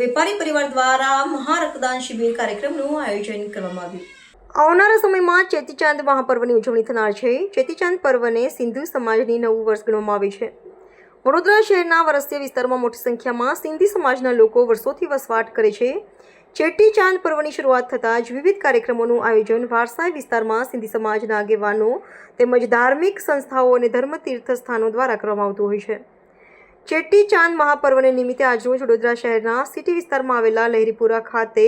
વેપારી પરિવાર દ્વારા મહારક્તદાન શિબિર કાર્યક્રમનું આયોજન કરવામાં આવ્યું. આવનારા સમયમાં ચેતીચાંદ મહાપર્વની ઉજવણી થનાર છે. ચેતીચાંદ પર્વને સિંધુ સમાજની નવું વર્ષ ગણવામાં આવે છે. વડોદરા શહેરના વરસ્ય વિસ્તારમાં મોટી સંખ્યામાં સિંધી સમાજના લોકો વર્ષોથી વસવાટ કરે છે. ચેટીચાંદ પર્વની શરૂઆત થતાં જ વિવિધ કાર્યક્રમોનું આયોજન વારસાઈ વિસ્તારમાં સિંધી સમાજના આગેવાનો તેમજ ધાર્મિક સંસ્થાઓ અને ધર્મ તીર્થ સ્થાનો દ્વારા કરવામાં આવતું હોય છે. ચેટી ચાંદ મહાપર્વને નિમિત્તે આજરોજ વડોદરા શહેરના સિટી વિસ્તારમાં આવેલા લહેરીપુરા ખાતે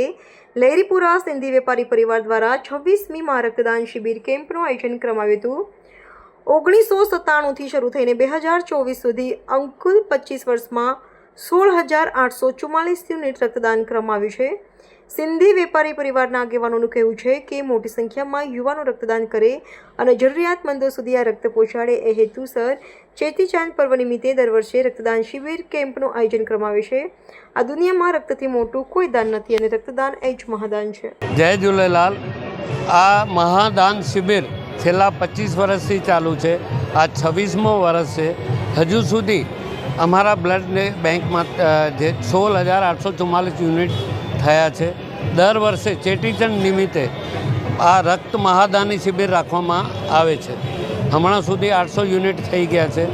લહેરીપુરા સિંધી વેપારી પરિવાર દ્વારા છવ્વીસમી મહારક્તદાન શિબિર કેમ્પનું આયોજન કરવામાં આવ્યું હતું. ઓગણીસો સત્તાણુંથી શરૂ થઈને બે હજાર ચોવીસ સુધી અંકુલ પચીસ વર્ષમાં સોળ હજાર આઠસો ચુમ્માલીસ યુનિટ રક્તદાન કરવામાં આવ્યું છે. સિંધી વેપારી પરિવારના આગેવાનોનું કહેવું છે કે મોટી સંખ્યામાં યુવાનો રક્તદાન કરે અને જરૂરિયાતમંદો સુધી આ રક્ત પહોંચાડે એ હેતુસર ચેતીચાંદ પર્વ નિમિત્તે દર વર્ષે રક્તદાન શિબિર કેમ્પનું આયોજન કરવામાં આવે છે. આ દુનિયામાં રક્તથી મોટું કોઈ દાન નથી અને રક્તદાન એ જ મહાદાન છે. જય ઝૂલેલાલ. આ મહાદાન શિબિર છેલ્લા પચીસ વર્ષથી ચાલુ છે. આ છવ્વીસમો વર્ષ છે. હજુ સુધી અમારા બ્લડ બેંકમાં જે સોળ હજાર આઠસો ચુમ્માલીસ યુનિટ થયા છે. દર વર્ષે ચેટીચંડ નિમિત્તે આ રક્ત મહાદાની શિબિર રાખવામાં આવે છે. હમણાં સુધી આઠસો યુનિટ થઈ ગયા છે.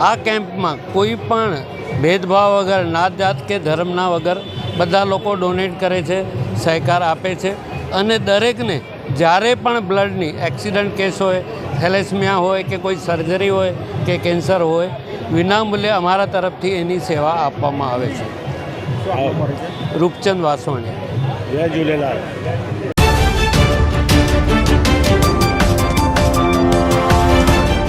આ કેમ્પમાં કોઈ પણ ભેદભાવ વગર નાત જાત કે ધર્મના વગર બધા લોકો ડોનેટ કરે છે, સહકાર આપે છે અને દરેકને જ્યારે પણ બ્લડની એક્સિડન્ટ કેસ હોય, થેલેસમિયા હોય કે કોઈ સર્જરી હોય કે કેન્સર હોય વિનામૂલ્યે અમારા તરફથી એની સેવા આપવામાં આવે છે. રૂપચંદ વાસવાણી. જય ઝૂલેલાલ.